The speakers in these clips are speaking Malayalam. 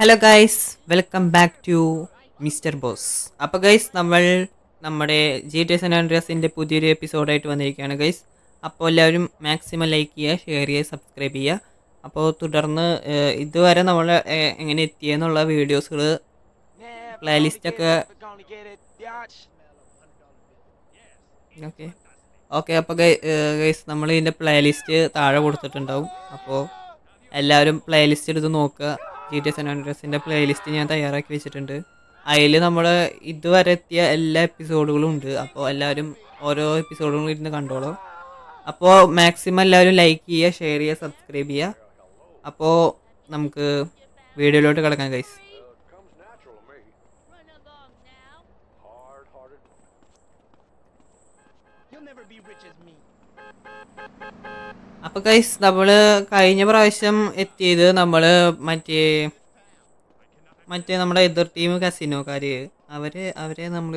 Hello guys welcome back to mister boss അപ്പോൾ ഗൈസ് നമ്മൾ നമ്മുടെ ജി ടി എസ് ആൻഡ്രിയസിന്റെ പുതിയൊരു എപ്പിസോഡായിട്ട് വന്നിരിക്കുകയാണ് ഗൈസ് അപ്പോൾ എല്ലാവരും മാക്സിമം ലൈക്ക് ചെയ്യുക ഷെയർ ചെയ്യുക സബ്സ്ക്രൈബ് ചെയ്യുക. അപ്പോൾ തുടർന്ന് ഇതുവരെ നമ്മൾ എങ്ങനെ എത്തിയെന്നുള്ള വീഡിയോസുകൾ പ്ലേ ഒക്കെ ഓക്കെ ഓക്കെ അപ്പോൾ ഗൈസ് നമ്മൾ ഇതിന്റെ പ്ലേലിസ്റ്റ് താഴെ കൊടുത്തിട്ടുണ്ടാവും. അപ്പോൾ എല്ലാവരും പ്ലേലിസ്റ്റ് എടുത്ത് നോക്കുക. ജി ടി എസ് ആൻഡ്രസിന്റെ പ്ലേലിസ്റ്റ് ഞാൻ തയ്യാറാക്കി വെച്ചിട്ടുണ്ട്. അതിൽ നമ്മൾ ഇതുവരെ എത്തിയ എല്ലാ എപ്പിസോഡുകളും ഉണ്ട്. അപ്പോൾ എല്ലാവരും ഓരോ എപ്പിസോഡുകളും ഇരുന്ന് കണ്ടോളൂ. അപ്പോൾ മാക്സിമം എല്ലാവരും ലൈക്ക് ചെയ്യുക ഷെയർ ചെയ്യുക സബ്സ്ക്രൈബ് ചെയ്യുക. അപ്പോൾ നമുക്ക് വീഡിയോയിലോട്ട് കിടക്കാം guys never be rich as me. അപ്പൊ ഗൈസ് നമ്മൾ കഴിഞ്ഞ പ്രാവശ്യം എത്തിയത് നമ്മൾ മറ്റേ മറ്റേ നമ്മുടെ എതിർ ടീം കസിനോക്കാര് അവർ അവരെ നമ്മൾ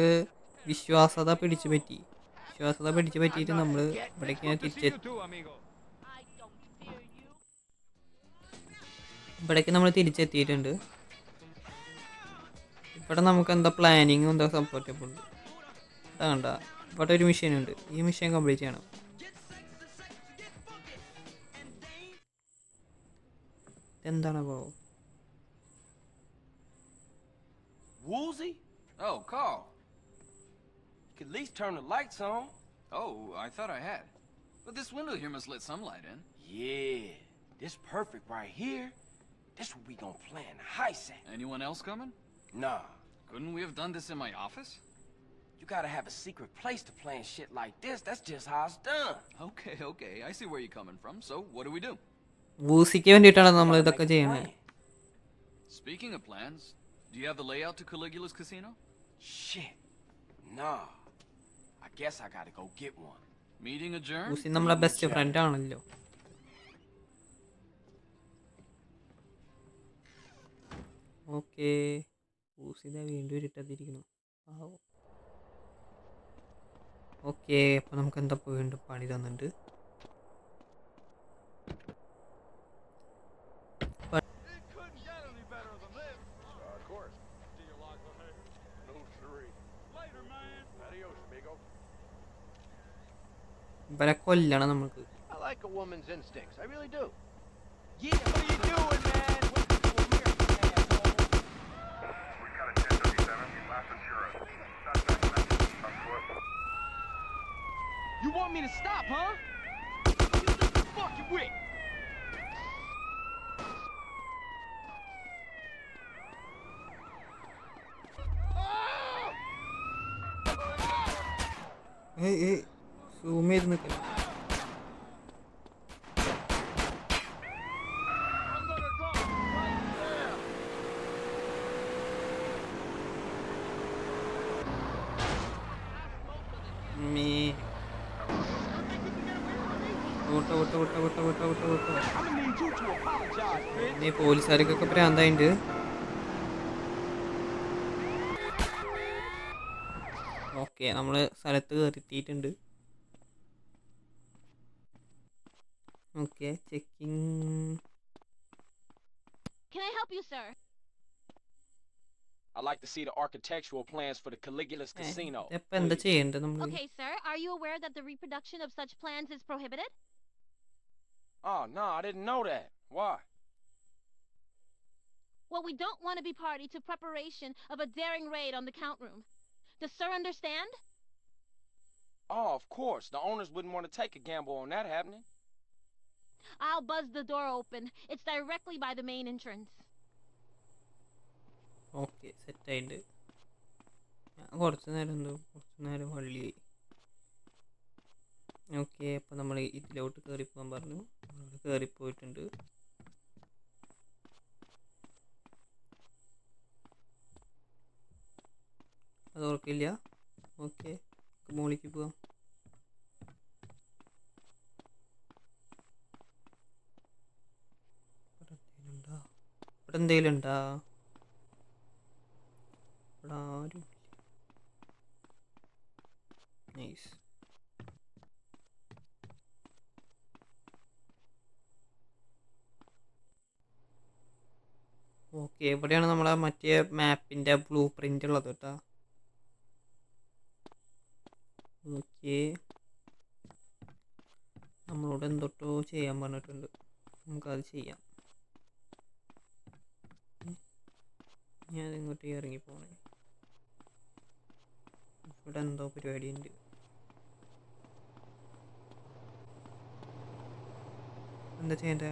വിശ്വാസത പിടിച്ചു പറ്റി. വിശ്വാസത പിടിച്ചു പറ്റിയിട്ട് നമ്മൾ ഇവിടേക്ക് തിരിച്ചെത്തി ഇവിടേക്ക് നമ്മൾ തിരിച്ചെത്തിയിട്ടുണ്ട്. ഇവിടെ നമുക്ക് എന്താ പ്ലാനിങ്ങും എന്താ സപ്പോർട്ടബിൾ ഇതാ കണ്ട? ഇവിടെ ഒരു മിഷൻ ഉണ്ട്. ഈ മിഷൻ കംപ്ലീറ്റ് ചെയ്യണം. എന്താണ് അപ്പോൾ Woolsey? Oh, Carl. You could at least turn the lights on. Oh, I thought I had. But this window here must let some light in. Yeah, this perfect right here. This what we gonna plan the heist at. Anyone else coming? Nah, Couldn't we have done this in my office? you gotta have a secret place to plan shit like this. That's just how it's done. Okay, okay. I see where you're coming from. So, what do we do? വൂസിക്ക് വേണ്ടിയിട്ടാണ് നമ്മൾ ഇതൊക്കെ plan. Speaking of plans, do you have the layout to Caligula's casino? Shit. Nah. I guess I gotta go get one. Meeting adjourned? Woozie നമ്മളെ ബെസ്റ്റ് ഫ്രണ്ട് ആണല്ലോ ഓക്കെ വൂസി ഇതാ വീണ്ടും ഇരുട്ടത്തിരിക്കുന്നു ഓക്കെ അപ്പോൾ നമുക്ക് എന്താ വീണ്ടും പണി തന്നിട്ടുണ്ട് Uh, of course. Do you like the news? No, siree. Later, man. Adios, amigo. ഇവരെ കൊല്ലണം നമുക്ക് I like a woman's instincts. I really do. Yeah, what are you doing, man? What you doing here, asshole? We got a 1037, last insurance. Suspect message കൊല്ലണം നമുക്ക് You want me to stop, huh? You think you fucking with? Hey, ഏയ് സൂം ചെയ്ത് നിൽക്കാം I'm gonna drop right there. മീ ഓട്ട ഓട്ട ഓട്ട ഓട്ട ഓട്ട ഓട്ട ഓട്ട I'm gonna need you to apologize, bitch. നീ പോലീസുകാർക്കൊക്കെ പ്രാന്തായിണ്ട് ഓക്കെ നമ്മൾ സ്ഥലത്ത് കയറിത്തിയിട്ടുണ്ട് Okay checking Can I help you, sir? I'd like to see the architectural plans for the Caligula's casino. ഇപ്പം എന്താ please. ചെയ്യേണ്ടത് നമ്മൾ Okay, sir. Are you aware that the reproduction of such plans is prohibited? Oh, no, I didn't know that. Why? Well, we don't want to be party to preparation of a daring raid on the count room. Does sir understand? Oh, of course. The owners wouldn't want to take a gamble on that happening. I'll buzz the door open. It's directly by the main entrance. Okay സെറ്റായിട്ട് ഞാൻ കുറച്ച് നേരം എന്തോ കുറച്ച് നേരം വള്ളിയായി. ഓക്കെ അപ്പോൾ നമ്മൾ ഇതിലോട്ട് കയറിപ്പോകാൻ പറഞ്ഞു. നമ്മൾ കയറിപ്പോയിട്ടുണ്ട് അത് ഓർക്കില്ല ഓക്കെ മോളിക്ക് പോവാം. ഇവിടെ എന്തെങ്കിലും ഉണ്ടാ ഇവിടെ ആരും നൈസ് ഓക്കെ ഇവിടെയാണ് നമ്മളെ മറ്റേ മാപ്പിന്റെ ബ്ലൂ പ്രിന്റ് ഉള്ളത് കേട്ടോ. ഓക്കെ നമ്മളോട് എന്തൊട്ടോ ചെയ്യാൻ പറഞ്ഞിട്ടുണ്ട്. നമുക്കത് ചെയ്യാം. ഞാൻ ഇങ്ങോട്ട് ഇറങ്ങി പോണേ ഇവിടെ എന്തോ പരിപാടി ഉണ്ട് എന്താ ചെയ്യണ്ടേ?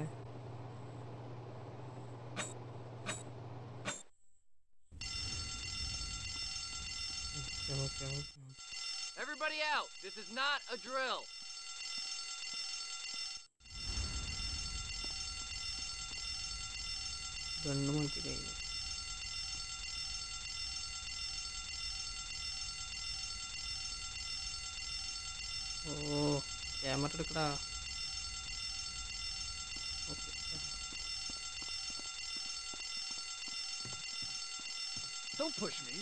Okay okay okay. Everybody out! This is not a drill! Gun മാറ്റി കഴിഞ്ഞു. ഓ ക്യാമറ എടുക്കടാ. Okay Don't push me.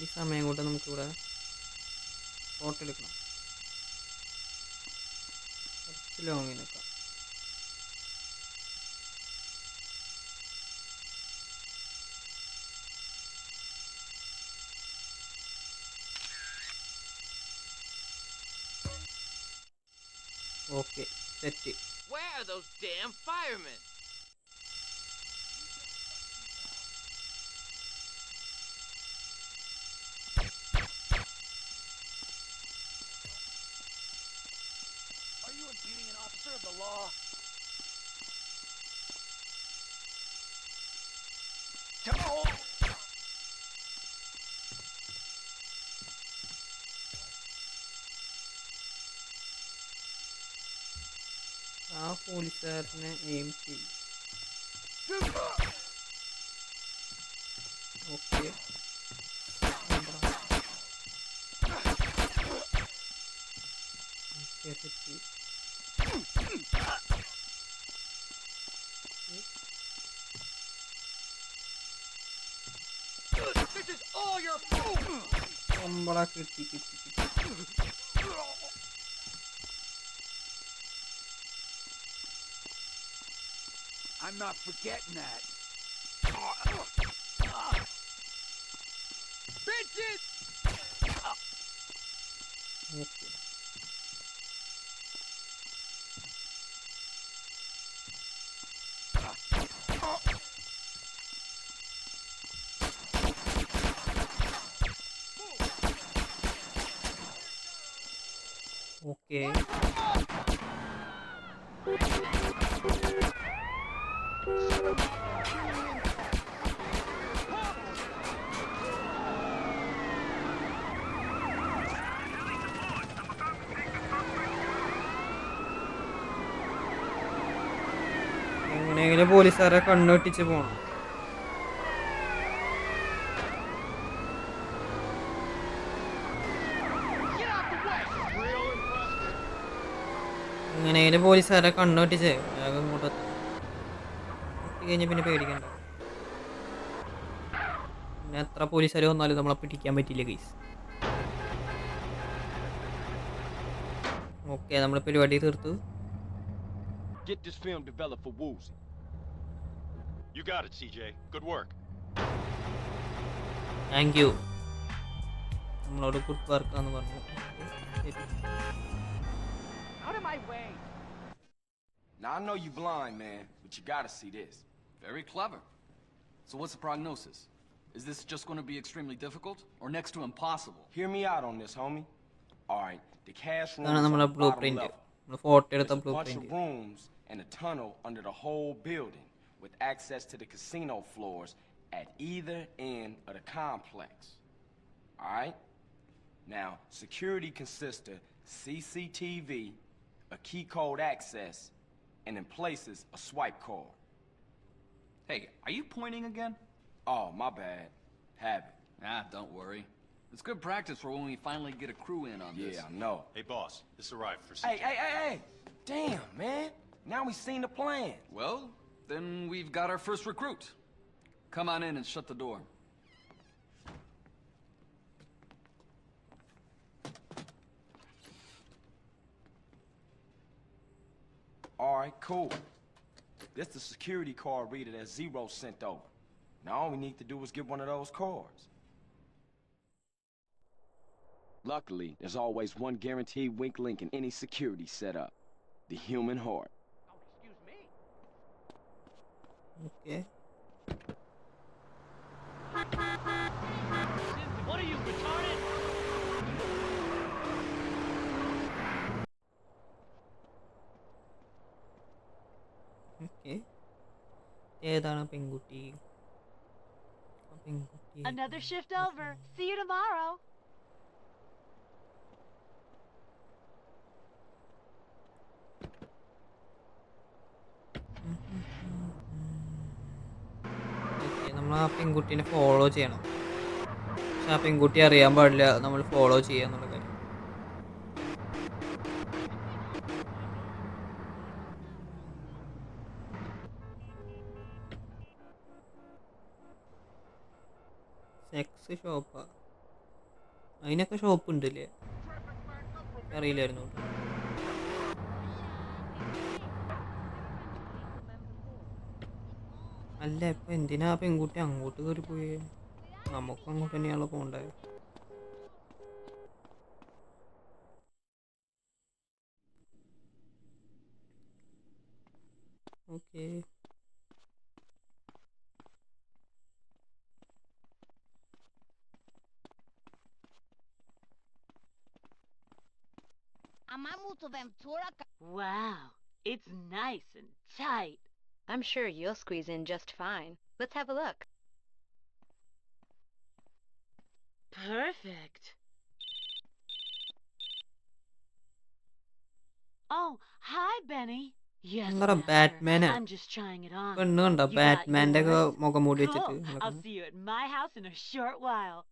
ഈ സമയം കൊണ്ട് നമുക്കിവിടെ ഫോട്ടോ എടുക്കണം. കുറച്ച് ലോങ്ങിൽ നിൽക്കാം Okay, that's it. Where are those damn firemen? പോലീസുകാരനെ എയിം ചെയ്യും okay set This is all your fault! നമ്മളെ കിട്ടി കിട്ടി I'm not forgetting that. Oh, oh, oh. Bitches! Okay. എങ്ങനെയെങ്കിലും പോലീസുകാരെ കണ്ണുവെട്ടിച്ച് പോണം. എങ്ങനെയെങ്കിലും പോലീസുകാരെ കണ്ണുവെട്ടിച്ച് വേഗം എത്തി കഴിഞ്ഞാൽ പിന്നെ പേടിക്കണ്ട പിന്നെ എത്ര പോലീസുകാർ വന്നാലും നമ്മളെ പിടിക്കാൻ പറ്റില്ല കേസ് ഓക്കെ നമ്മൾ പരിപാടി തീർത്തു Get this film developed for Woozy. You got it, CJ. Good work. Thank you നമ്മളോട് ഗുഡ് വർക്ക് എന്ന് പറഞ്ഞു Out of my way! Now I know you blind, man, but you gotta see this. Very clever. So what's the prognosis? Is this just going to be extremely difficult or next to impossible? Hear me out on this, homie. All right, the cash room. No, no, blueprint. There's a bunch of rooms and a tunnel under the whole building with access to the casino floors at either end of the complex. All right? Now, security consists of CCTV, a key code access, and in places, a swipe card. Hey, are you pointing again? Oh, my bad. Habit. Ah, don't worry. It's good practice for when we finally get a crew in on this. Yeah, I know. Hey, boss. This arrived for CJ. Hey, hey, hey, hey! Damn, man. Now we've seen the plan. Well, then we've got our first recruit. Come on in and shut the door. All right, cool. That's the security card reader that Zero sent over. Now all we need to do is get one of those cards. Luckily, there's always one guaranteed wink link in any security setup. The human heart. Oh, excuse me. Okay. ഏതാണ് പെൺകുട്ടി? Another shift over. See you tomorrow. നമ്മൾ ആ പെൺകുട്ടീനെ ഫോളോ ചെയ്യണം. പക്ഷെ ആ പെൺകുട്ടി അറിയാൻ പാടില്ല. നമ്മൾ ഫോളോ ചെയ്യാന്നുള്ള അതിനൊക്കെ ഷോപ്പ് ഉണ്ടല്ലേ അറിയില്ലായിരുന്നു. അല്ല ഇപ്പൊ എന്തിനാ പെൺകുട്ടി അങ്ങോട്ട് കയറി പോയേ നമുക്ക് അങ്ങോട്ട് തന്നെയാണല്ലോ പോണ്ടത് okay. I'm Ventura. Wow, it's nice and tight. I'm sure you'll squeeze in just fine. Let's have a look. Perfect. Oh, hi, Benny. Yes, not a bad man. I'm just trying it on. But not a bad man. Cool. I'll see you at my house in a short while.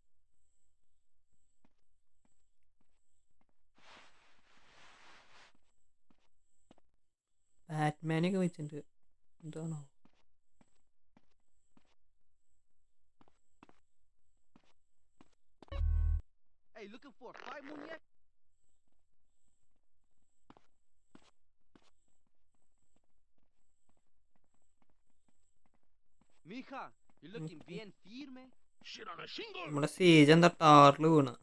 ബാറ്റ്മാനൊക്കെ വെച്ചിട്ടുണ്ട് എന്താണോ Hey, looking for a fight, Muñeca? Mija, you're looking bien firme. Shit on a shingle. നമ്മുടെ സീജ് എന്താ ടാറിൽ വീണ്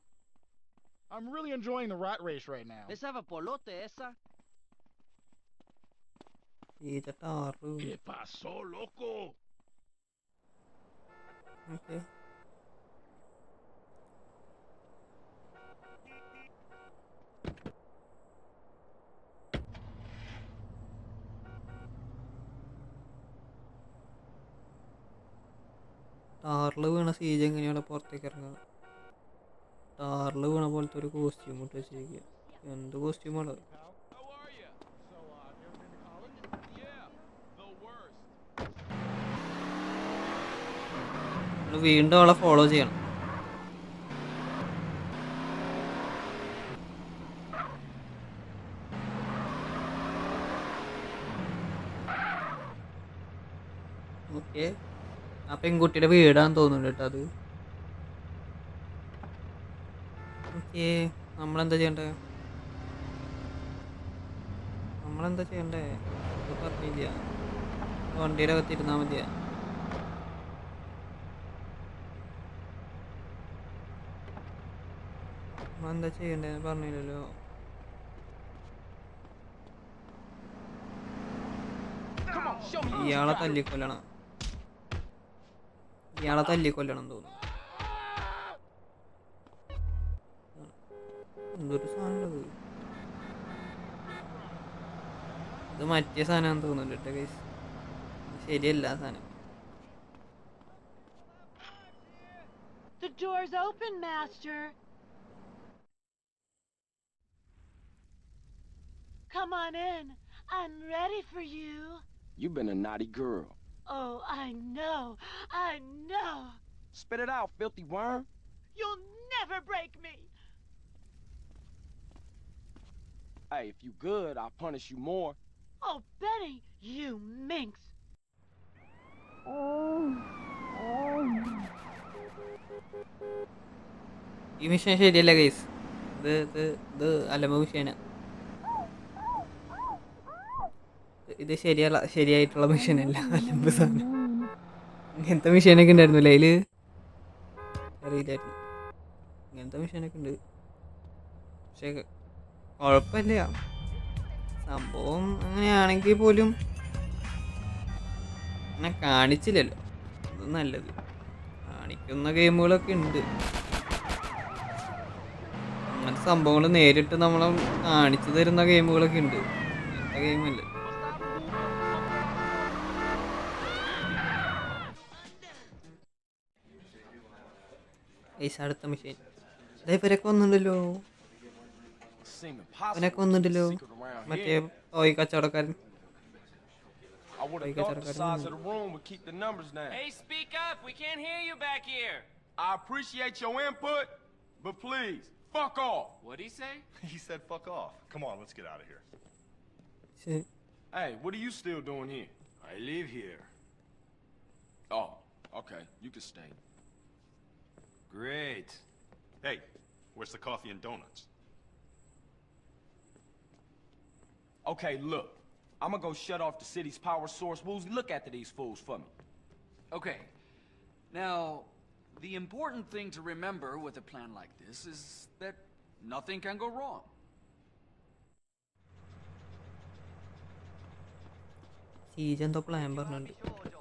I'm really enjoying the rat race right now. Let's have a polote esa. Seeja ടാറിൽ വീണ് ¿Qué pasó, loco? ഓക്കെ ടാറിൽ വീണ സീജ് എങ്ങനെയാണ് പുറത്തേക്ക് ഇറങ്ങുക ടാറിൽ വീണ പോലത്തെ ഒരു കോസ്റ്റ്യൂം ഇട്ട് വെച്ചിരിക്കുക എന്ത് കോസ്റ്റ്യൂമാണ് വീണ്ടും അവളെ ഫോളോ ചെയ്യണം. ഓക്കെ ആ പെൺകുട്ടിയുടെ വീടാന്ന് തോന്നുന്നുണ്ട് കേട്ടോ അത്. ഓക്കെ നമ്മളെന്താ ചെയ്യണ്ടേ? നമ്മളെന്താ ചെയ്യണ്ടേ? പറഞ്ഞില്ല. വണ്ടിയുടെ അകത്തിരുന്നാൽ മതിയാ. നമ്മളെന്താ ചെയ്യണ്ടെന്ന് പറഞ്ഞില്ലല്ലോ. ഇയാളെ തല്ലിക്കൊല്ലണം. ഇയാളെ തല്ലിക്കൊല്ലണം തോന്നുന്നു. എന്തൊരു സാധനമുള്ളത് ഇത്? മറ്റേ സാധനം തോന്നുന്നുണ്ട് കേട്ടോ ഗൈസ് ശരിയല്ല സാധനം. The door's open, Master. Come on in. I'm ready for you. You've been a naughty girl. Oh, I know. I know. Spit it out, filthy worm. You'll never break me. Hey, if you good, I'll punish you more. Oh, Benny, you minx. ഈ മിഷൻ ശരിയല്ല ഗൈസ് ഇത് ഇത് ഇത് അലമ്പ മിഷീന ഇത് ശരിയല്ല ശരിയായിട്ടുള്ള മെഷീനല്ല അലമ്പ് സാധനം. ഇങ്ങനത്തെ മെഷീനൊക്കെ ഉണ്ടായിരുന്നില്ല അതിൽ അറിയില്ലായിരുന്നു ഇങ്ങനത്തെ മെഷീനൊക്കെ ഉണ്ട്. പക്ഷേ കുഴപ്പമില്ല. സംഭവം അങ്ങനെയാണെങ്കിൽ പോലും അങ്ങനെ കാണിച്ചില്ലല്ലോ. അത് നല്ലത്. കാണിക്കുന്ന ഗെയിമുകളൊക്കെ ഉണ്ട്. അങ്ങനത്തെ സംഭവങ്ങൾ നേരിട്ട് നമ്മളെ കാണിച്ചു തരുന്ന ഗെയിമുകളൊക്കെ ഉണ്ട്. അങ്ങനത്തെ ഗെയിമല്ല പൈസ അടുത്ത മെഷീൻ ഇതാ ഇവരൊക്കെ വന്നിട്ടുണ്ടല്ലോ Seem അവനൊക്കെ impossible to keep a വന്നിട്ടുണ്ടല്ലോ secret around മറ്റേ here. ഓയി കച്ചവടക്കാരൻ I would have Like thought it's the a size of room. the room would keep the numbers down. Hey, speak up. We can't hear you back here. I appreciate your input, but please, fuck off. What'd he say? He said fuck off. Come on, let's get out of here. ശ്ശെ, Hey, what are you still doing here? I live here. Oh, okay. You can stay. Great. Hey, where's the coffee and donuts? Okay, look. I'm gonna go shut off the city's power source. Woozy, look after these fools for me. Okay. Now, the important thing to remember with a plan like this is that nothing can go wrong. Seeja എന്തോ പ്ലാൻ പറഞ്ഞിട്ടുണ്ട്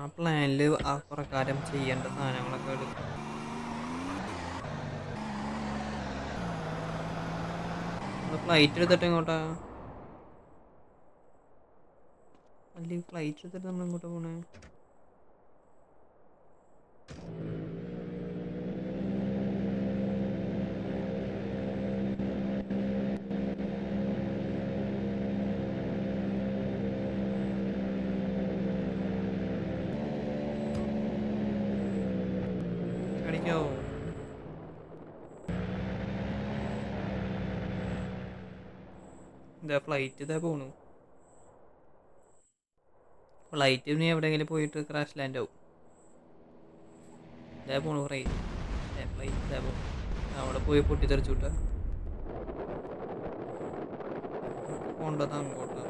ആ പ്ലാനിൽ ആ പ്രകാരം ചെയ്യേണ്ട സാധനങ്ങളൊക്കെ എടുക്കും Flight എടുത്തിട്ട് എങ്ങോട്ടാ? അല്ലെങ്കിൽ ഫ്ലൈറ്റ് എടുത്തിട്ട് നമ്മൾ എങ്ങോട്ടാ പോണേ? ഇതാ ഫ്ലൈറ്റ് ഇതാ പോണു. ഫ്ലൈറ്റ് ഇനി എവിടെയെങ്കിലും പോയിട്ട് ക്രാഷ് ലാൻഡ് ആവും. ഇതാ പോണു ഫ്ലൈറ്റ് ഫ്ലൈറ്റ് പോണു. അവിടെ പോയി പൊട്ടിത്തെറിച്ചു വിട്ടാ. പോണ്ടത് അങ്ങോട്ട്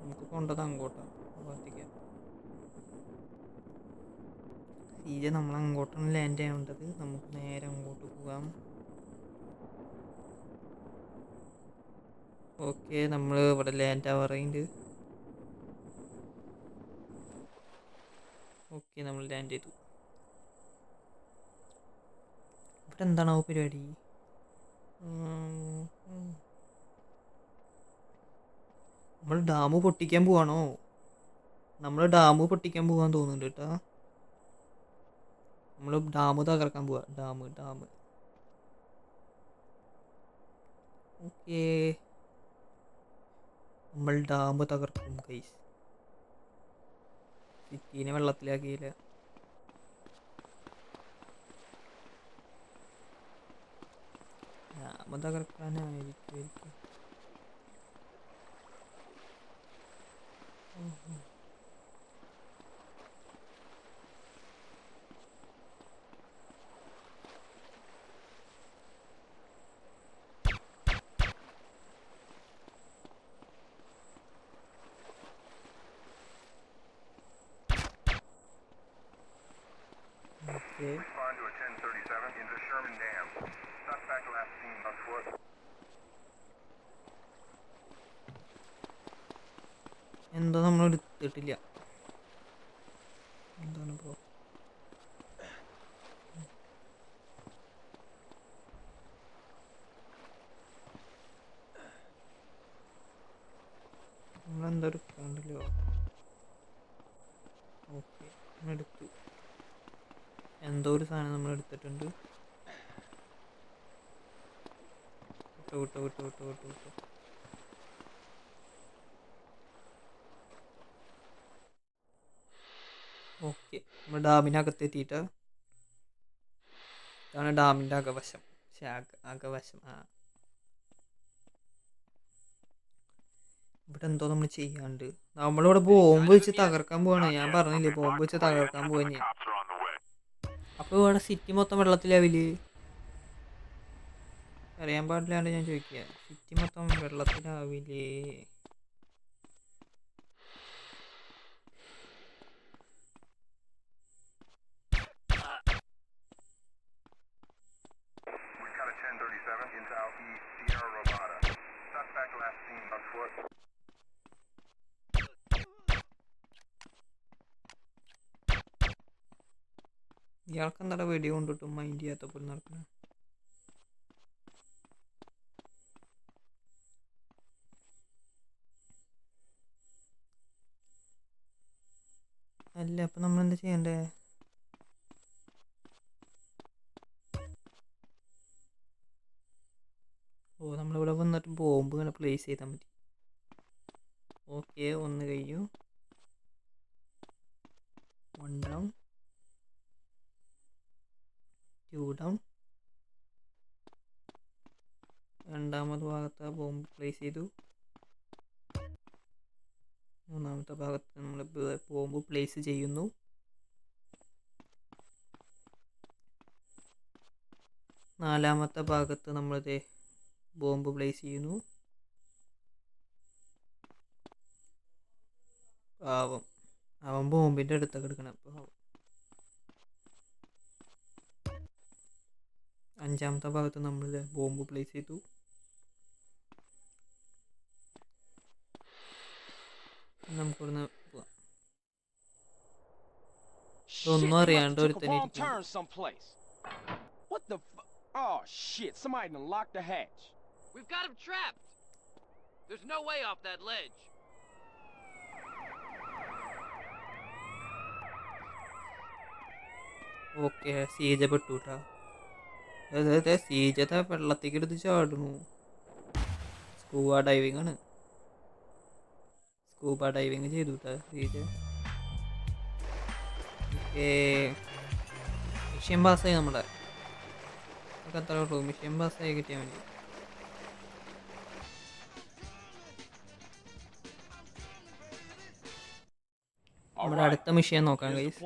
നമുക്ക് പോണ്ടത് അങ്ങോട്ടാ സീജ നമ്മൾ അങ്ങോട്ടാണ് ലാൻഡ് ചെയ്യേണ്ടത് നമുക്ക് നേരെ അങ്ങോട്ട് പോകാം. ഓക്കെ നമ്മൾ ഇവിടെ ലാൻഡ് ആവാറുണ്ട് ഓക്കെ നമ്മൾ ലാൻഡ് ചെയ്തു. ഇവിടെ എന്താണാവോ പരിപാടി? ഉം, ഉം. നമ്മൾ ഡാം പൊട്ടിക്കാൻ പോവാണോ? നമ്മൾ ഡാം പൊട്ടിക്കാൻ പോകാൻ തോന്നുന്നുണ്ട് കേട്ടാ. നമ്മൾ ഡാം തകർക്കാൻ പോവാ ഡാം ഡാം ഓക്കേ നമ്മൾ ഡാം തകർക്കും കൈസ് സിറ്റീനെ വെള്ളത്തിലാക്കിയില്ല ഡാം തകർക്കാനായിരിക്കും എടുത്തിട്ടില്ല എന്താണ് ബ്രോ നമ്മളെന്തോ എടുക്കാണ്ടല്ലോ ഓക്കെ നമ്മളെടുത്തു എന്തോ ഒരു സാധനം നമ്മൾ എടുത്തിട്ടുണ്ട്. വിട്ടോ വിട്ടോ വിട്ടോ വിട്ടോ വിട്ടോ വിട്ടോ. ഓക്കെ. നമ്മൾ ഡാമിനകത്ത് എത്തിയിട്ട് ഇതാണ് ഡാമിന്റെ അകവശം. പക്ഷെ അകവശം. ആ. ഇവിടെ എന്തോ നമ്മൾ ചെയ്യാണ്ട്. നമ്മളിവിടെ ബോംബ് വെച്ച് തകർക്കാൻ പോവാണ്. ഞാൻ പറഞ്ഞില്ലേ ബോംബ് വെച്ച് തകർക്കാൻ പോവാ ഞാൻ. അപ്പോൾ ഇവിടെ സിറ്റി മൊത്തം വെള്ളത്തിലാവിൽ അറിയാൻ പാടില്ലാണ്ട് ഞാൻ ചോദിക്കുക സിറ്റി മൊത്തം വെള്ളത്തിലാവില്ലേ? ഇയാൾക്ക് എന്താ വെടി കൊണ്ടിട്ടും മൈൻഡ് ചെയ്യാത്ത പോലെ നടക്കുന്നത് അല്ല അപ്പൊ നമ്മൾ എന്താ ചെയ്യണ്ടേ? ഓ നമ്മളിവിടെ വന്നിട്ട് ബോംബ് ഇങ്ങനെ പ്ലേസ് ചെയ്താൽ മതി. ഓക്കെ ഒന്ന് കഴിഞ്ഞു വൺ ഡൗൺ ടു ഡൗൺ രണ്ടാമത്തെ ഭാഗത്ത് ബോംബ് പ്ലേസ് ചെയ്തു. മൂന്നാമത്തെ ഭാഗത്ത് നമ്മൾ ബോംബ് പ്ലേസ് ചെയ്യുന്നു. നാലാമത്തെ ഭാഗത്ത് നമ്മളിത് ബോംബ് പ്ലേസ് ചെയ്യുന്നു. പാവം. അവൻ ബോംബിന്റെ അടുത്തൊക്കെ എടുക്കണം. പാവം. അഞ്ചാമത്തെ ഭാഗത്ത് നമ്മൾ ബോംബ് പ്ലേസ് ചെയ്തു നമുക്കിവിടുന്ന് പോവാം ഇതൊന്നും അറിയാണ്ട് ഒരുത്തനെ. What the fu- Oh shit, somebody done locked the hatch. We've got him trapped. There's no way off that ledge. Okay CJ പെട്ടു കേട്ടാ അതെ സീജത്തെ വെള്ളത്തേക്ക് എടുത്ത് ചാടുന്നു. സ്കൂബ ഡൈവിംഗ് ആണ് സ്കൂബ ഡൈവിംഗ് ചെയ്തു സീജ. മിഷ്യൻ പാസ്സായി നമ്മുടെ അത്ര ഉള്ളൂ. മിഷ്യൻ പാസ്സായി കിട്ടിയാൽ മതി. നമ്മുടെ അടുത്ത മിഷ്യൻ നോക്കാം കൈസ്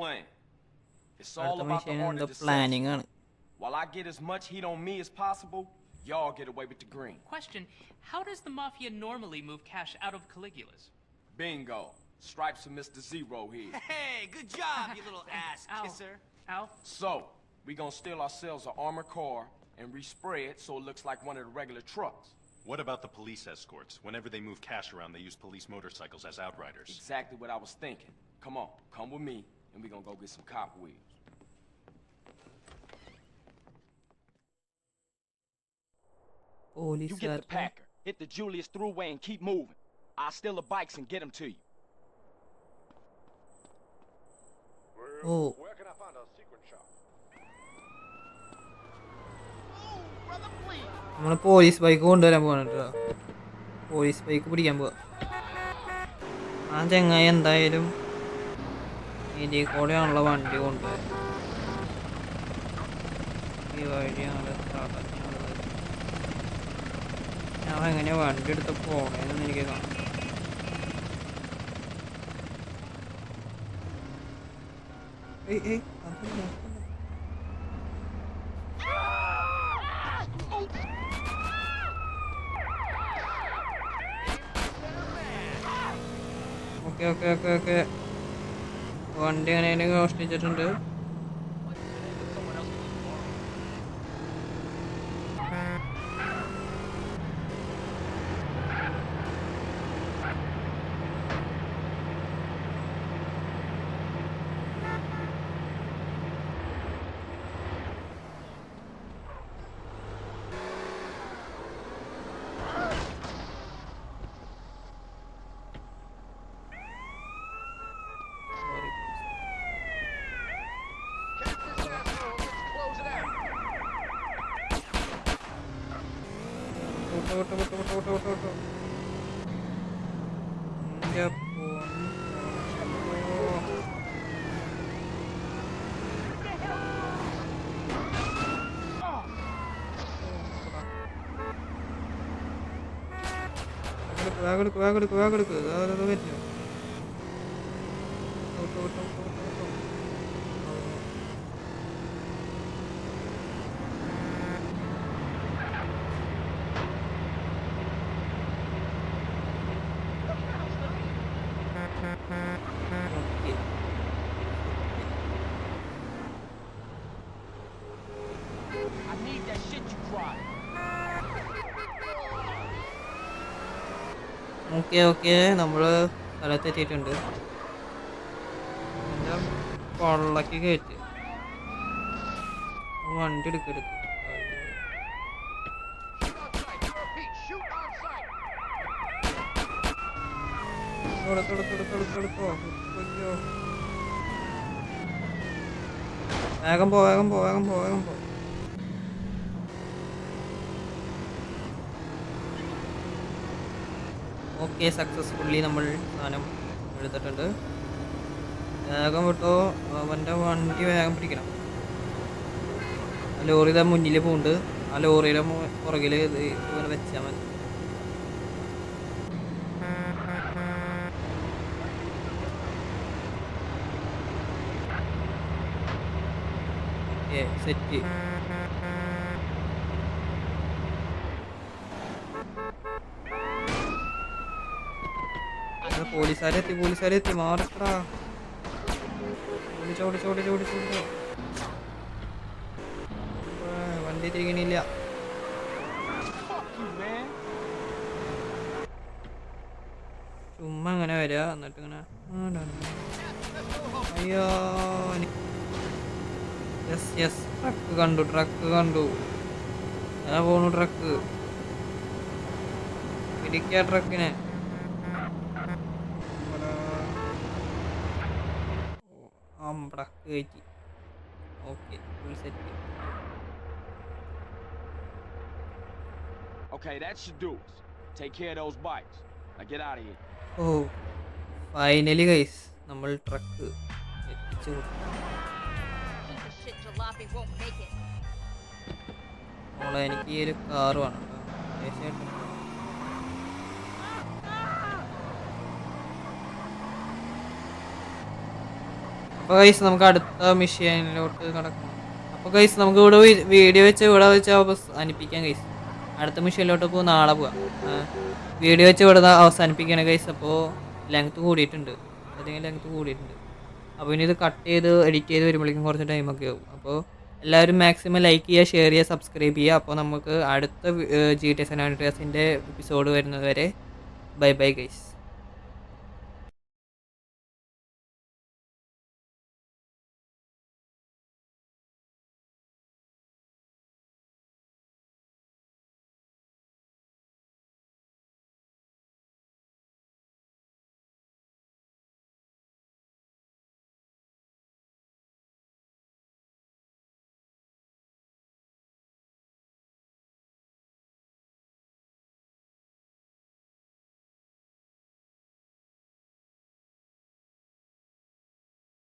അടുത്ത മിഷ്യൻ എന്തോ പ്ലാനിങ് ആണ്. While I get as much heat on me as possible, y'all get away with the green. Question How does the Mafia normally move cash out of Caligula's? Bingo. Stripes for Mr. Zero here. Hey, good job, you little ass Ow. kisser. Ow. So, we gonna steal ourselves an armored car and respray it so it looks like one of the regular trucks. What about the police escorts? Whenever they move cash around, they use police motorcycles as outriders. Exactly what I was thinking. Come on, come with me, and we gonna go get some cop wheels. You get the Packer, hit the Julius Thruway and keep moving. I'll steal the bikes and get them to you. Oh. Where can I find a secret shop? നമ്മൾ പോലീസ് ബൈക്ക് കൊണ്ടുവരാൻ പോകണം കേട്ടോ പോലീസ് ബൈക്ക് പിടിക്കാൻ പോവാ ആ ചങ്ങായി എന്തായാലും ഇതിൽ കൂടെയാണുള്ള വണ്ടി കൊണ്ടുവരാൻ ഈ വഴിയാണ് ഞാൻ എങ്ങനെ വണ്ടി എടുത്ത് പോണേന്ന് എനിക്ക് കാണാം. Okay okay okay okay. വണ്ടി അങ്ങനെ മോഷ്ടിച്ചിട്ടുണ്ട്. വിട്ടോ വിട്ടോ വിട്ടോ വിട്ടോ വിട്ടോ വിട്ടോ എന്റെ പൊന്നോ. വേഗം എടുക്ക് വേഗം എടുക്ക് വേഗം എടുക്ക് വേഗം എടുക്ക് പറ്റില്ല വിട്ടോ വിട്ടോ വിട്ടോ വിട്ടോ വിട്ടോ ഓക്കെ ഓക്കെ. നമ്മൾ സ്ഥലത്തെത്തിയിട്ടുണ്ട് എന്റെ കൊള്ളക്ക് കയറ്റി. വണ്ടി എടുക്കരുത്. വേഗം പോ വേഗം പോ വേഗം പോ വേഗം പോ. ഓക്കെ സക്സസ്ഫുള്ളി നമ്മൾ സാധനം എടുത്തിട്ടുണ്ട്. വേഗം വിട്ടോ അവന്റെ വണ്ടി വേഗം പിടിക്കണം. ആ ലോറിയുടെ മുന്നിൽ പോകുന്നുണ്ട് ആ ലോറിയുടെ പുറകിൽ ഇത് ഇങ്ങനെ വെച്ചാൽ മതി. സെറ്റ് പോലീസുകാരെത്തി പോലീസുകാരെത്തി മാറക്കടാ ഓടിച്ചോ ഓടിച്ചോ ഓടിച്ചോ ഓടിച്ചോ ഓടിച്ചോ വണ്ടി തിരികണില്ല. ചുമ്മാ അങ്ങനെ വരിക എന്നിട്ട് ഇങ്ങനെ. അയ്യോ യെസ് യെസ് ട്രക്ക് കണ്ടു ട്രക്ക് കണ്ടു. ഞാൻ പോണു ട്രക്ക് പിടിക്ക ട്രക്കിനെ ട്രക്ക് കയറ്റി okay full set Okay, that should do it. Take care of those bikes. Now get out of here. Oh, finally, guys. നമ്മൾ ട്രക്ക് എത്തിച്ചു Piece of shit jalopy won't make it. മോളെ എനിക്ക് ഈ ഒരു കാറ് വേണം കേട്ടോ അപ്പോൾ ഗൈസ് നമുക്ക് അടുത്ത മിഷീനിലോട്ട് കിടക്കണം അപ്പോൾ ഗൈസ് നമുക്ക് ഇവിടെ വീഡിയോ വെച്ച് ഇവിടെ വെച്ച് അവസാനിപ്പിക്കാം ഗൈസ് അടുത്ത മിഷീനിലോട്ട് പോകും നാളെ പോവാം. വീഡിയോ വെച്ച് ഇവിടെ അവസാനിപ്പിക്കണം ഗൈസ് അപ്പോൾ ലെങ്ത്ത് കൂടിയിട്ടുണ്ട്. അല്ലെങ്കിൽ ലെങ്ത്ത് കൂടിയിട്ടുണ്ട്. അപ്പോൾ ഇനി ഇത് കട്ട് ചെയ്ത് എഡിറ്റ് ചെയ്ത് വരുമ്പോഴേക്കും കുറച്ച് ടൈമൊക്കെ ആവും. അപ്പോൾ എല്ലാവരും മാക്സിമം ലൈക്ക് ചെയ്യുക ഷെയർ ചെയ്യുക സബ്സ്ക്രൈബ് ചെയ്യുക. അപ്പോൾ നമുക്ക് അടുത്ത ജി ടി എസ് എപ്പിസോഡ് വരുന്നത് വരെ. Bye bye guys